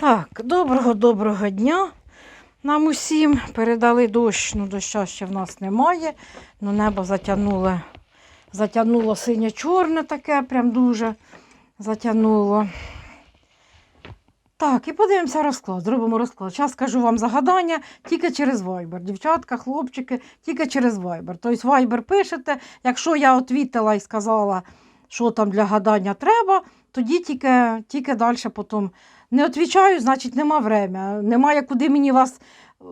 Так, доброго-доброго дня. Нам усім передали дощ, ну доща ще в нас немає. Ну, небо затягнуло, затягнуло синє-чорне таке, прям дуже затягнуло. Так, і подивимося розклад. Зробимо розклад. Зараз скажу вам загадання тільки через Viber. Дівчатка, хлопчики, тільки через Viber. Тобто Viber пишете. Якщо я відвітила і сказала, що там для гадання треба, тоді тільки, тільки далі потім. Не відповідаю, значить, нема время. Немає куди мені вас е,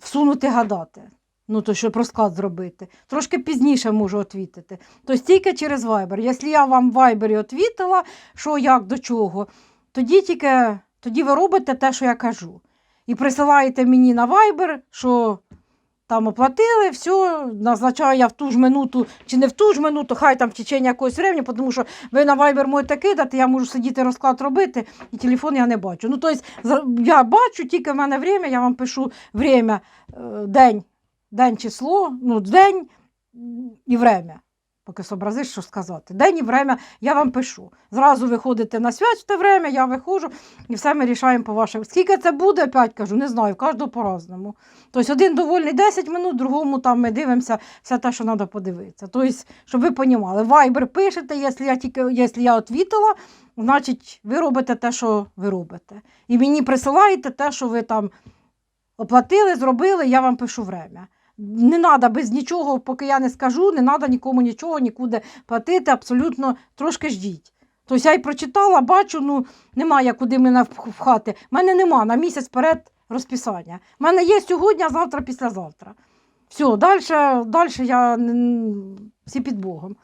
всунути гадати. Ну, то щоб розклад зробити. Трошки пізніше можу відповідати. Тобто тільки через Viber. Якщо я вам в Viber відповіла, що як до чого, тоді тільки тоді ви робите те, що я кажу. І присилаєте мені на Viber, що там оплатили, все, назначаю я в ту ж минуту, чи не в ту ж минуту, хай там в течение якогось времени, тому що ви на Viber можете кидати, я можу сидіти розклад робити, і телефон я не бачу. Ну, тобто, я бачу, тільки в мене время, я вам пишу время, е, день, день число, ну, день і время. Поки сообразиш, що сказати. День і время я вам пишу. Зразу виходите на связь в те время, я виходжу, і все ми рішаємо по вашим. Скільки це буде, опять кажу, не знаю, в кожного по-разному. Тобто один довольний 10 минут, другому там ми дивимося все те, що треба подивитися. Тобто, щоб ви розуміли, Viber пишете, якщо я тільки якщо я відвітила, значить ви робите те, що ви робите. І мені присилаєте те, що ви там оплатили, зробили, я вам пишу время. Не треба без нічого, поки я не скажу, не треба нікому нічого, нікуди платити, абсолютно трошки ждіть. Тобто я й прочитала, бачу, ну немає куди мене вп- впхати. У мене нема на місяць перед розписання. У мене є сьогодні, а завтра, післязавтра. Все, далі я всі під Богом.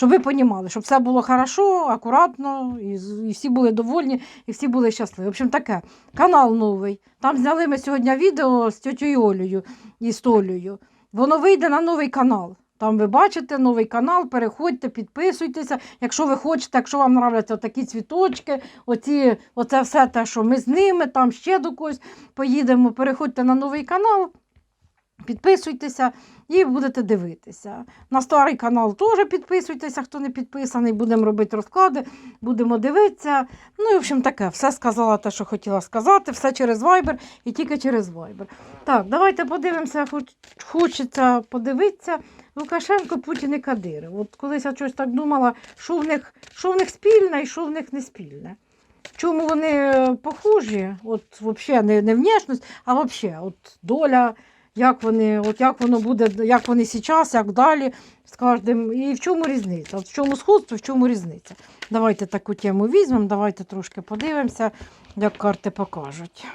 Щоб ви розуміли, щоб все було хорошо, акуратно, і, і всі були довольні, і всі були щасливі. В общем, таке. Канал новий. Там зняли ми сьогодні відео з тьотю Олею і з Толею. Воно вийде на новий канал. Там ви бачите новий канал, переходьте, підписуйтеся. Якщо ви хочете, якщо вам нравляться такі цвіточки, оці, оце все те, що ми з ними, там ще до когось поїдемо, переходьте на новий канал, підписуйтеся і будете дивитися. На старий канал теж підписуйтеся, хто не підписаний, будемо робити розклади, будемо дивитися. Ну і в общем таке, все сказала те, що хотіла сказати, все через Viber і тільки через Viber. Так, давайте подивимося, хоч, хочеться подивитися. Лукашенко, Путін і Кадиров. От колись я щось так думала, що в них, що в них спільне і що в них не спільне. Чому вони е, похожі, от взагалі не, не внешність, а взагалі от доля, як вони, от як воно буде, як вони зараз, як далі з кожним. І в чому різниця? От в чому сходство, в чому різниця? Давайте таку тему візьмемо, давайте трошки подивимося, як карти покажуть.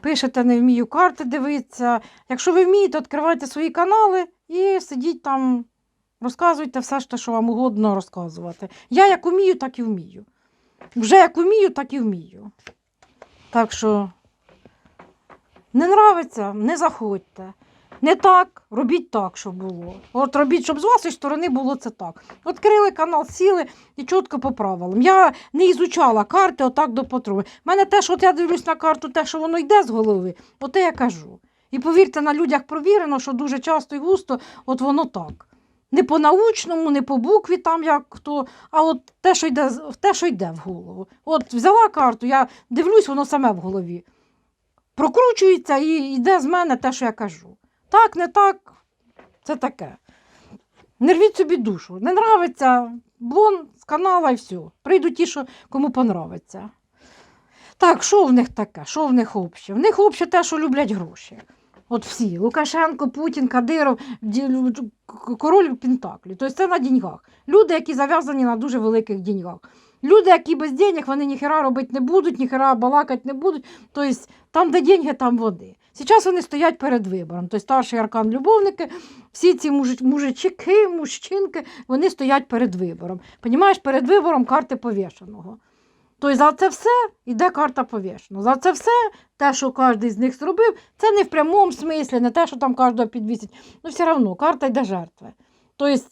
Пишете, не вмію карти дивитися. Якщо ви вмієте, відкривайте свої канали і сидіть там, розказуйте все, що вам угодно розказувати. Я як вмію, так і вмію. Вже як вмію, так і вмію. Так що не нравиться, не заходьте. Не так, робіть так, щоб було. От робіть, щоб з вашої сторони було це так. Відкрили канал, сіли і чітко по правилам. Я не ізучала карти отак до потруби. У мене те, що от я дивлюсь на карту, те, що воно йде з голови, оте я кажу. І повірте, на людях провірено, що дуже часто і густо от воно так. Не по научному, не по букві, там як хто, а от те, що йде, те, що йде в голову. От взяла карту, я дивлюсь, воно саме в голові. Прокручується і йде з мене те, що я кажу. Так, не так, це таке. Не рвіть собі душу. Не нравиться, вон з канала і все. Прийдуть ті, що кому понравиться. Так, що в них таке? Що в них обще? В них обще те, що люблять гроші. От всі. Лукашенко, Путін, Кадиров, король Пентаклі. Тобто це на деньгах. Люди, які зав'язані на дуже великих деньгах. Люди, які без денег, вони ніхера робити не будуть, ніхера балакати не будуть. Тобто там, де деньги, там води. Зараз вони стоять перед вибором. Тобто старший аркан любовники, всі ці мужич- мужичики, мужчинки, вони стоять перед вибором. Понімаєш, перед вибором карти повішеного. Тобто за це все йде карта повішеного. За це все, те, що кожен з них зробив, це не в прямому смислі, не те, що там кожного підвісить. Ну, все одно, карта йде жертви. Тобто,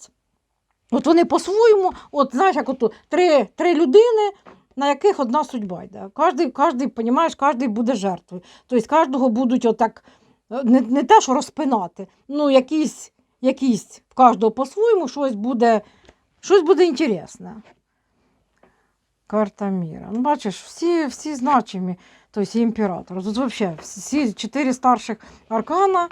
от вони по-своєму, от знаєш, як ото три, три людини, на яких одна судьба йде. Кожний, кожний, понімаєш, кожний буде жертвою. Тобто кожного будуть отак, е, не, не те, що розпинати, ну якісь, якісь в кожного по-своєму щось буде, щось буде інтересне. Карта міра. Ну, бачиш, всі, всі значимі, тобто імператор. Тут взагалі всі чотири старших аркана,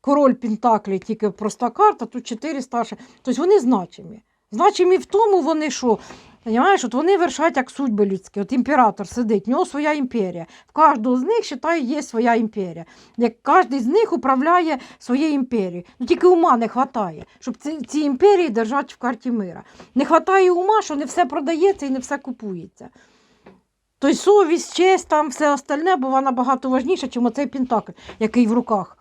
король Пентаклі, тільки проста карта, тут чотири старші. Тобто вони значимі. Значимі в тому вони, що Понимаєш, от вони вершать як судьби людські. От імператор сидить, в нього своя імперія. В кожного з них, вважаю, є своя імперія. Як кожен з них управляє своєю імперією. Ну тільки ума не вистачає, щоб ці, ці імперії держати в карті мира. Не вистачає ума, що не все продається і не все купується. Тобто совість, честь, там все остальне, бо вона набагато важніша, ніж оцей пентакль, який в руках,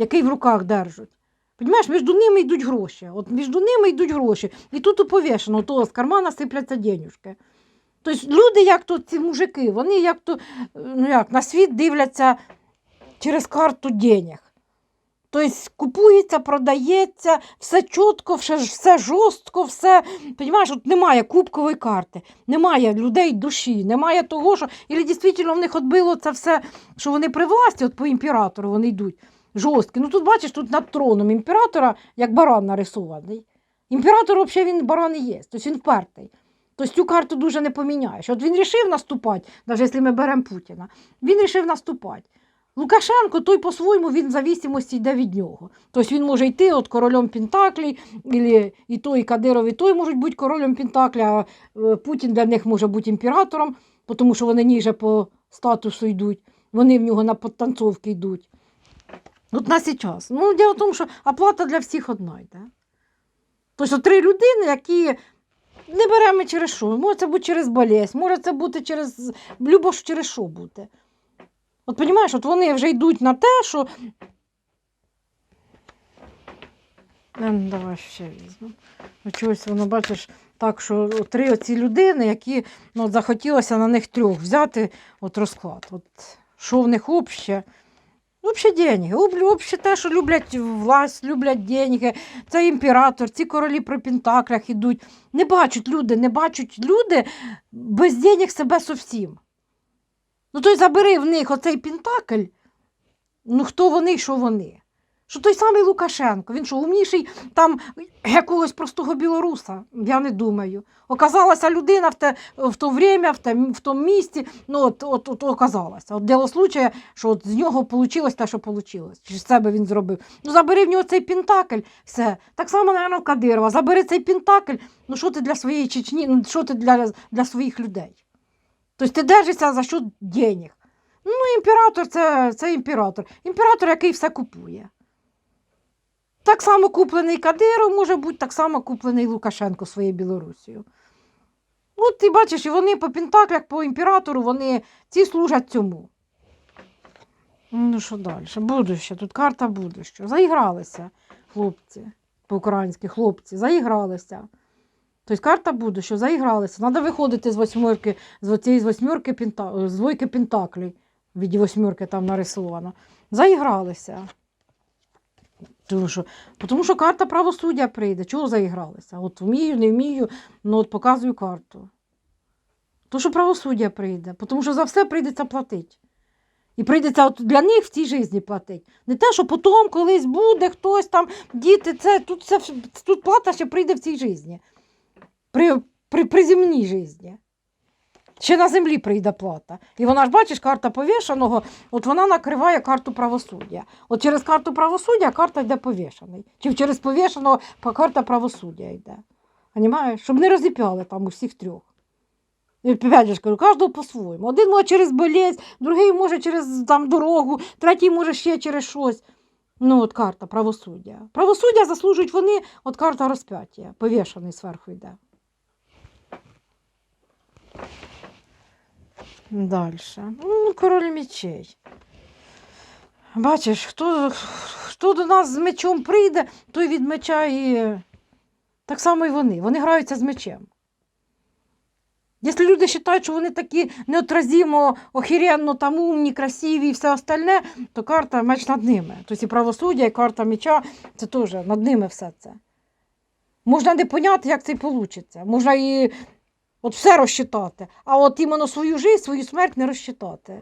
який в руках держать. Понімаєш, між ними йдуть гроші. От між ними йдуть гроші. І тут уповішено, то з кармана сипляться денюжки. Тобто люди, як то ці мужики, вони як то ну як, на світ дивляться через карту денег. Тобто купується, продається, все чітко, все, все жорстко, все. Понімаєш, от немає кубкової карти, немає людей душі, немає того, що. І дійсно в них отбило це все, що вони при власті, от по імператору вони йдуть жорсткі. Ну тут бачиш, тут над троном імператора як баран нарисований. Імператор взагалі він баран і є, тобто він впертий. Тобто цю карту дуже не поміняєш. От він рішив наступати, навіть якщо ми беремо Путіна, він рішив наступати. Лукашенко той по-своєму він в зависимості йде від нього. Тобто він може йти от королем Пентаклі, і той, і Кадиров, і той можуть бути королем Пентаклі, а е, Путін для них може бути імператором, тому що вони ніже по статусу йдуть, вони в нього на підтанцовки йдуть. От на час. Ну, діло в тому, що оплата для всіх одна йде. Тобто три людини, які не беремо через що. Може це бути через болезнь, може це бути через любов через що бути. От розумієш, от вони вже йдуть на те, що. Е, ну, Давай ще візьмемо. Ну, Чогось воно бачиш так, що три оці людини, які ну, захотілося на них трьох взяти от розклад. От, що в них обще? Взагалі деньги. Взагалі те, що люблять власть, люблять деньги. Це імператор, ці королі при пентаклях ідуть. Не бачать люди, не бачать люди без денег себе зовсім. Ну то й забери в них оцей пентакль. Ну хто вони, що вони? Що той самий Лукашенко, він що, умніший там якогось простого білоруса, я не думаю. Оказалася людина в те, в то время, в, те, в тому місці, ну от, от, от оказалася. От діло случая, що от з нього вийшло те, що вийшло. Чи з себе він зробив. Ну забери в нього цей пентакль, все. Так само, мабуть, Кадирова. Забери цей пентакль, ну що ти для своєї Чечні, ну що ти для, для своїх людей? Тобто ти держишся за що денег. Ну, імператор це, це імператор. Імператор, який все купує. Так само куплений Кадиров може бути, так само куплений Лукашенко своєю Білорусією. От ти бачиш, і вони по пентаклях, по імператору, вони ці служать цьому. Ну, що далі? Будуще, тут карта будуще. Заігралися хлопці, по-українськи хлопці, заігралися. Тобто карта будуще, заігралися. Треба виходити з восьмерки, з цієї восьмерки, пента... з двойки пентаклей, в віді восьмерки там нарисовано. Заігралися. Тому що, тому що карта правосуддя прийде. Чого заігралися? От вмію, не вмію, ну от показую карту. То, що правосуддя прийде, тому що за все прийдеться платити. І прийдеться от для них в цій житті платити. Не те, що потім колись буде хтось там, діти, це тут це, тут плата ще прийде в цій житті. При, при, при земній житті. Ще на землі прийде плата. І вона ж, бачиш, карта повішаного, от вона накриває карту правосуддя. От через карту правосуддя карта йде повішаний. Чи через повішаного карта правосуддя йде. Понімаєш? Щоб не розіп'яли там усіх трьох. І кажу, кожного по-своєму. Один може через болезнь, другий може через там, дорогу, третій може ще через щось. Ну, от карта правосуддя. Правосуддя заслужують вони, от карта розп'яття, повішаний зверху йде. Далі. Ну, король мечей. Бачиш, хто, хто до нас з мечом прийде, той від меча і так само і вони. Вони граються з мечем. Якщо люди вважають, що вони такі неотразимо, охеренно, там умні, красиві і все остальне, то карта меч над ними. Тобто і правосуддя, і карта меча це теж над ними все це. Можна не поняти, як це вийде. Можна і От все розчитати. А от іменно свою життя, свою смерть не розчитати.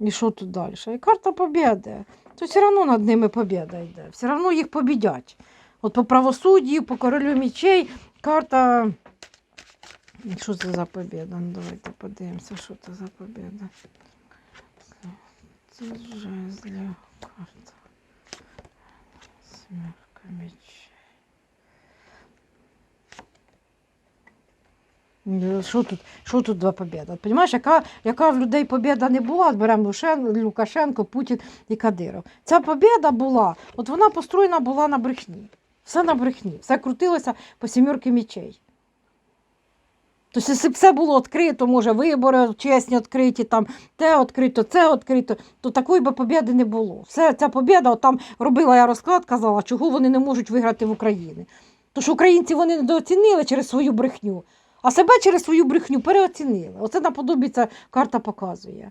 І що тут далі? І карта побіди. То все одно над ними побіда йде. Все одно їх побідять. От по правосуддю, по королю мічей карта Що це за побіда? Ну, давайте подивимося, що це за побіда. Це жезлів карта. Смірка мечей. Ну, Що тут, що тут за побіда? От, Понімаєш, яка, яка в людей побіда не була, беремо Лукашенко, Путін і Кадиров. Ця побіда була, от вона построєна була на брехні. Все на брехні, все крутилося по сімерки мечей. Тобто, якщо б все було відкрито, може, вибори чесні відкриті, там те відкрито, це відкрито, то такої би побіди не було. Все, ця побіда, от там робила я розклад, казала, чого вони не можуть виграти в Україні. Що українці вони недооцінили через свою брехню, а себе через свою брехню переоцінили. Оце наподобі карта показує.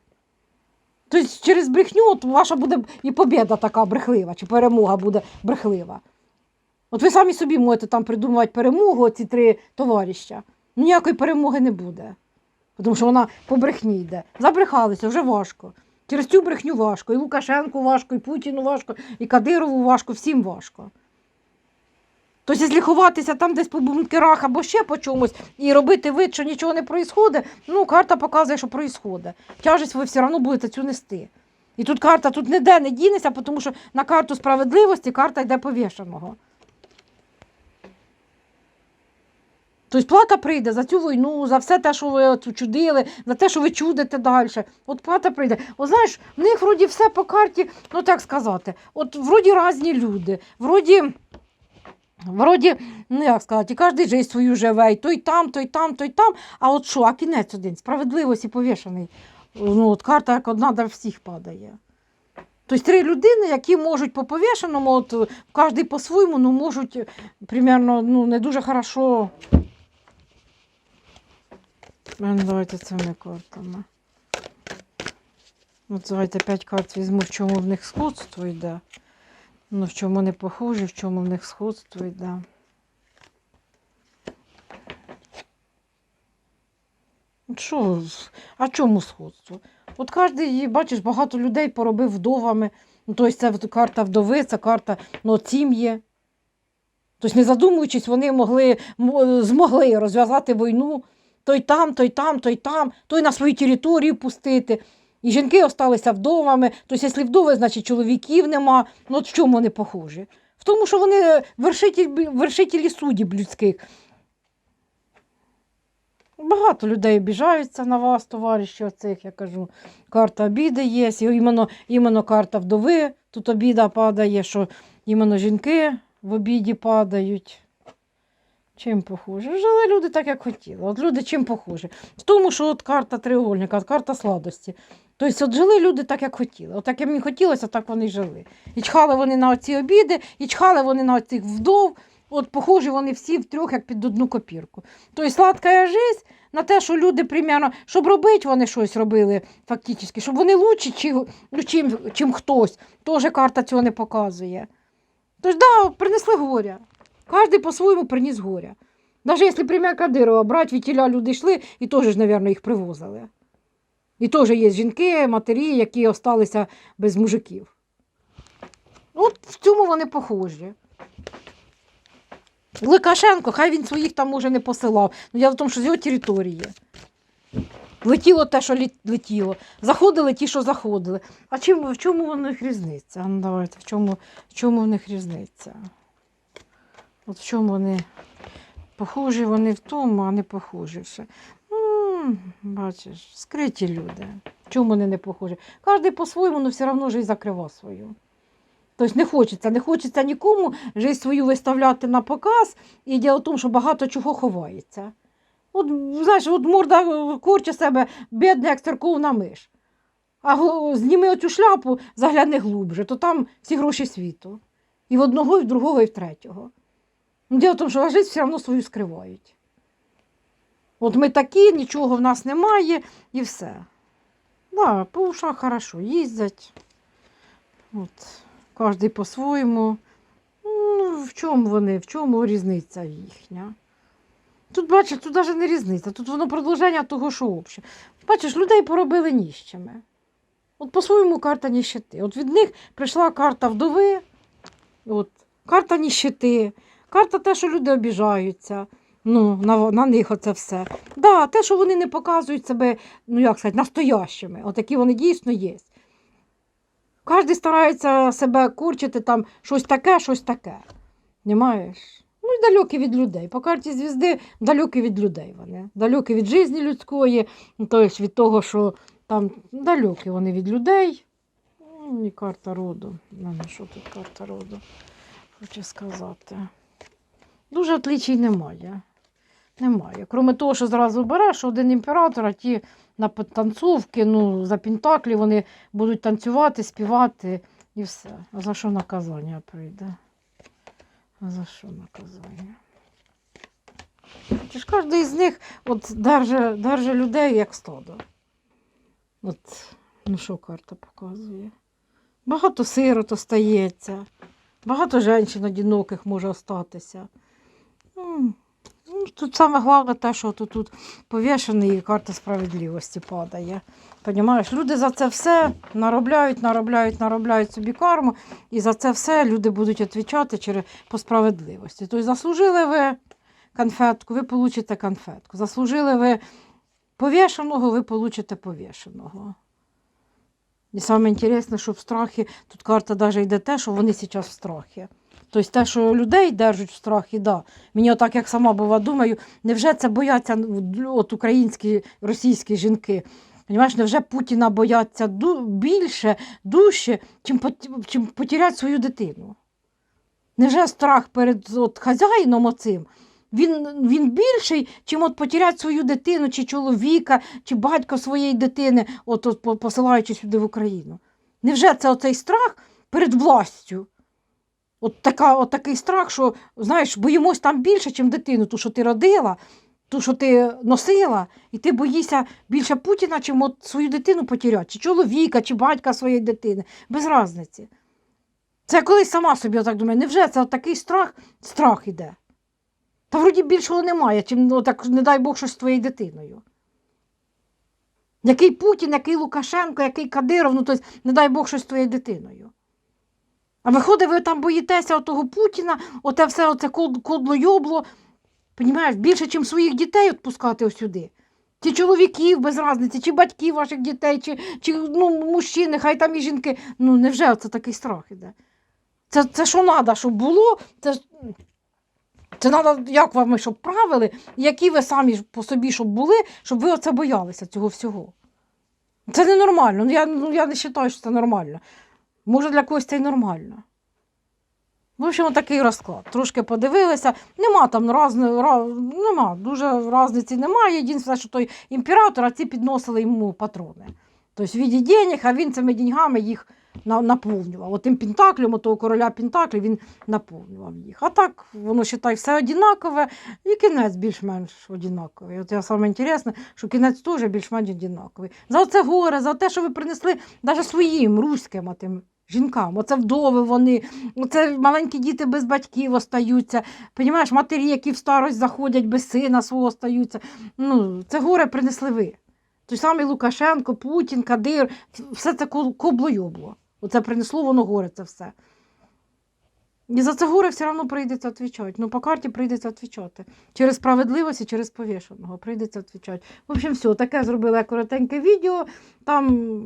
Тобто через брехню от ваша буде і побіда така брехлива, чи перемога буде брехлива. От ви самі собі можете там придумувати перемогу, ці три товарища. Ну, ніякої перемоги не буде. Тому що вона по брехні йде. Забрехалися, вже важко. Через цю брехню важко. І Лукашенку важко, і Путіну важко, і Кадирову важко, всім важко. Тобто, якщо там десь по бункерах або ще по чомусь і робити вид, що нічого не відбувається, ну, карта показує, що відбувається. Тяжесть ви все одно будете цю нести. І тут карта тут ніде не дінеться, тому що на карту справедливості карта йде повішеного. Тобто плата прийде за цю війну, за все те, що ви чудили, за те, що ви чудите далі. От плата прийде. От знаєш, в них вроді все по карті, ну так сказати, от вроді різні люди, вроді. Вроді, ну як сказати, кожен життя свою живе, і той там, той там, той там. А от що, а кінець один, справедливості повішений. Ну, от карта як одна до всіх падає. Тобто три людини, які можуть по повішеному, от кожен по-своєму, ну можуть примерно ну, не дуже хорошо. Давайте цими картами. От давайте п'ять карт візьму, в чому в них сходство йде. Ну, в чому не похожі, в чому в них сходство йде. От Що? А чому сходство? От кожен, бачиш, багато людей поробив вдовами. Ну, тобто це карта вдови, це карта ну, сім'ї. Тобто, не задумуючись, вони могли, змогли розв'язати війну. Той там, той там, той там, той на свою територію пустити. І жінки залишилися вдовами. Тобто, якщо вдови, значить чоловіків нема. Ну от в чому вони похожі? В тому, що вони вершителі, вершителі суддів людських. Багато людей обіжаються на вас, товариші, оцих, я кажу. Карта обіди є, іменно, іменно карта вдови. Тут обіда падає, що іменно жінки в обіді падають. Чим похоже? Жили люди так, як хотіли. От люди чим похожі? В тому, що от карта треугольника, от карта сладості. Тобто, от жили люди так, як хотіли. От як їм хотілося, так вони жили. І чхали вони на оці обіди, і чхали вони на цих вдов. От похожі вони всі втрьох, як під одну копірку. Тобто сладка жизнь на те, що люди примерно, щоб робити, вони щось робили фактично, щоб вони лучші, чи, ну, чим, чим хтось. Теж карта цього не показує. Тож, да, принесли горя. Кожен по-своєму приніс горя. Навіть якщо примір Кадирова брати, від тіля люди йшли і теж мабуть, їх привозили. І теж є жінки, матері, які залишилися без мужиків. От в цьому вони похожі. Лукашенко, хай він своїх там може не посилав. Ну, я в тому, що з його території. Летіло те, що летіло. Заходили ті, що заходили. А чим, в чому в них різниця? Ну, давайте, в чому, в чому в них різниця? От в чому вони похожі вони в тому, а не похожі все. Бачиш, скриті люди. Чому вони не похожі? Кожен по-своєму, але все одно жизнь закрива свою. Тобто не хочеться, не хочеться нікому жизнь свою виставляти на показ. І діло в тому, що багато чого ховається. От, знаєш, от морда корче себе, бідна, як церковна миш. А зніми оцю шляпу, загляни глубже, то там всі гроші світу. І в одного, і в другого, і в третього. Ну, Діло в тому, що життя все одно свою скривають. От ми такі, нічого в нас немає і все. Да, по ушах хорошо їздять. От, кожен по-своєму. Ну, в чому вони, в чому різниця їхня? Тут, бачиш, тут навіть не різниця, тут воно продовження того, що обще. Бачиш, людей поробили ніщими. От по-своєму карта ніщити. От від них прийшла карта вдови, от, карта ніщити, карта те, що люди обіжаються. Ну, на, на них оце все. Да, те, що вони не показують себе, ну як сказати, настоящими. Отакі вони дійсно є. Кожен старається себе курчити там щось таке, щось таке. Понімаєш? Ну і далекі від людей. По карті звізди далекі від людей вони. Далекі від житті людської, тобто від того, що там далекі вони від людей. Ну, І карта роду. Ну, що тут карта роду? Хочу сказати. Дуже отличій немає. Немає. Крім того, що зразу береш один імператор, а ті на танцовки, ну, за пентаклі вони будуть танцювати, співати і все. А за що наказання прийде? А за що наказання? Чи ж кожен з них от держи, держи людей як стадо. От, ну що карта показує? Багато сирот остається, багато жінок одиноких може остатися. Ну, тут саме головне те, що тут, тут повішений і карта справедливості падає. Понімаєш, люди за це все наробляють, наробляють, наробляють собі карму, і за це все люди будуть відповідати через по справедливості. Тобто заслужили ви конфетку, ви получите конфетку. Заслужили ви повішеного, ви получите повішеного. І саме інтересне, що в страхі, тут карта навіть йде те, що вони зараз в страхі. Тобто те, що людей держать в страхі, да. Мені отак, як сама бува, думаю, невже це бояться ну, от українські, російські жінки? Понімаєш, невже Путіна бояться більше, дужче, чим, чим свою дитину? Невже страх перед от, хазяїном оцим? Він, він більший, чим от потеряти свою дитину, чи чоловіка, чи батька своєї дитини, от, от сюди в Україну. Невже це оцей страх перед властю? От, така, от такий страх, що знаєш, боїмось там більше, ніж дитину, ту, що ти родила, ту, що ти носила, і ти боїшся більше Путіна, чим от свою дитину потеряти, чи чоловіка, чи батька своєї дитини. Без різниці. Це я колись сама собі отак думаю, невже це от такий страх, страх іде. Та вроді більшого немає, чим ну, так, не дай Бог щось з твоєю дитиною. Який Путін, який Лукашенко, який Кадиров, ну тобто, не дай Бог щось з твоєю дитиною. А виходить, ви там боїтеся того Путіна, оте все оце кодло-йобло, понімаєш, більше, ніж своїх дітей відпускати сюди. Чи чоловіків без різниці, чи батьків ваших дітей, чи, чи ну, мужчини, хай там і жінки. Ну невже це такий страх іде? Це, це що треба, щоб було? Це, це треба, як вам, щоб правили, які ви самі по собі щоб були, щоб ви оце боялися цього всього. Це ненормально. Ну, я, ну, я не вважаю, що це нормально. Може, для когось це й нормально. В общем, такий розклад. Трошки подивилися. Нема там разни, ra, нема, дуже різниці немає. Єдине, що той імператор, а ці підносили йому патрони. Тобто в віді денег, а він цими деньгами їх наповнював. Отим пентаклем, у того короля пентаклів він наповнював їх. А так, воно вважай, все однакове, і кінець більш-менш однаковий. От я саме інтересне, що кінець теж більш-менш однаковий. За оце горе, за те, що ви принесли навіть своїм руським отим жінкам. Оце вдови вони, оце маленькі діти без батьків остаються. Понімаєш, матері, які в старость заходять без сина свого остаються. Ну, це горе принесли ви. Той самий Лукашенко, Путін, Кадир, все це ко- кобло-йобло. Оце принесло воно горе, це все. І за це горе все одно прийдеться відповідати. Ну, по карті прийдеться відповідати. Через справедливість і через повішеного прийдеться відповідати. В общем, все, таке зробила коротеньке відео. Там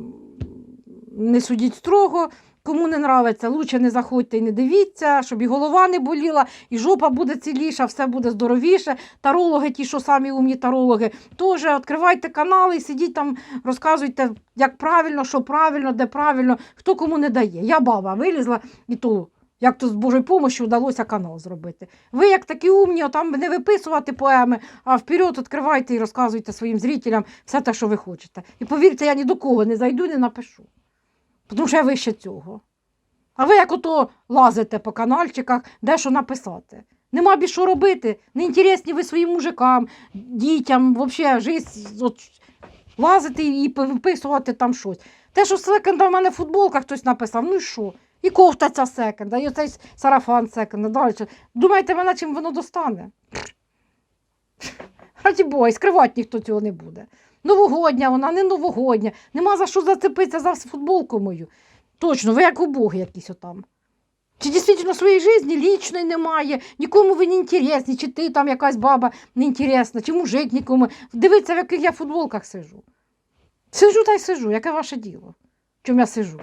не судіть строго. Кому не нравиться, лучше не заходьте і не дивіться, щоб і голова не боліла, і жопа буде ціліша, все буде здоровіше. Тарологи, ті, що самі умні тарологи, теж відкривайте канали сидіть там, розказуйте, як правильно, що правильно, де правильно, хто кому не дає. Я баба вилізла і то. Як то з Божою допомогою вдалося канал зробити. Ви, як такі умні, там не виписувати поеми, а вперед відкривайте і розказуйте своїм зрителям все те, що ви хочете. І повірте, я ні до кого не зайду, не напишу. Тому що я вище цього. А ви як ото лазите по каналчиках, де що написати. Нема більше що робити. Неінтересні ви своїм мужикам, дітям, взагалі, життя, от, лазити і виписувати там щось. Те, що секонда в мене футболка хтось написав, ну і що? І кофта ця секонда, і оцей сарафан секонда. Далі. Думаєте, мене чим воно достане? Раді Бога, і скривати ніхто цього не буде. Новогодня вона, не новогодня. Нема за що зацепитися за футболку мою. Точно, ви як убоги якісь отам. Чи дійсно своєї житті лічної немає, нікому ви не інтересні, чи ти там якась баба не інтересна, чи мужик нікому. Дивіться, в яких я футболках сижу. Сижу та й сижу, яке ваше діло? В чому я сижу?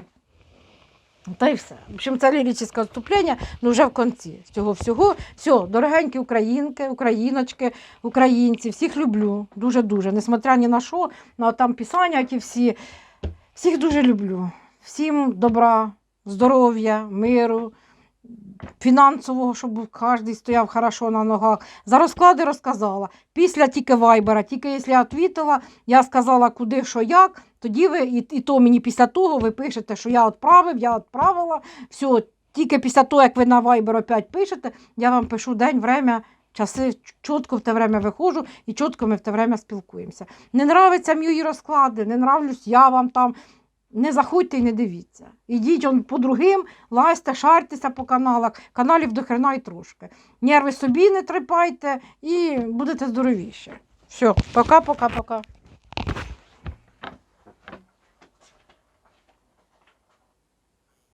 Та й все. В общем, це ліричне вступлення, ну вже в кінці цього всього. Все, дорогенькі українки, україночки, українці, всіх люблю. Дуже-дуже. Несмотря ні на що, на там писання, ті всі. Всіх дуже люблю. Всім добра, здоров'я, миру, фінансового, щоб кожен стояв хорошо на ногах. За розклади розказала. Після тільки вайбера, тільки якщо я відповіла, я сказала, куди, що, як. Тоді ви, і, і то мені після того ви пишете, що я відправив, я відправила. Все, тільки після того, як ви на Viber опять пишете, я вам пишу день, время, часи, чітко в те время виходжу і чітко ми в те время спілкуємося. Не нравиться мої розклади, не нравлюсь я вам там. Не заходьте і не дивіться. Ідіть он по другим, лазьте, шарьтеся по каналах, каналів до хрена і трошки. Нерви собі не трепайте і будете здоровіші. Все, пока-пока-пока.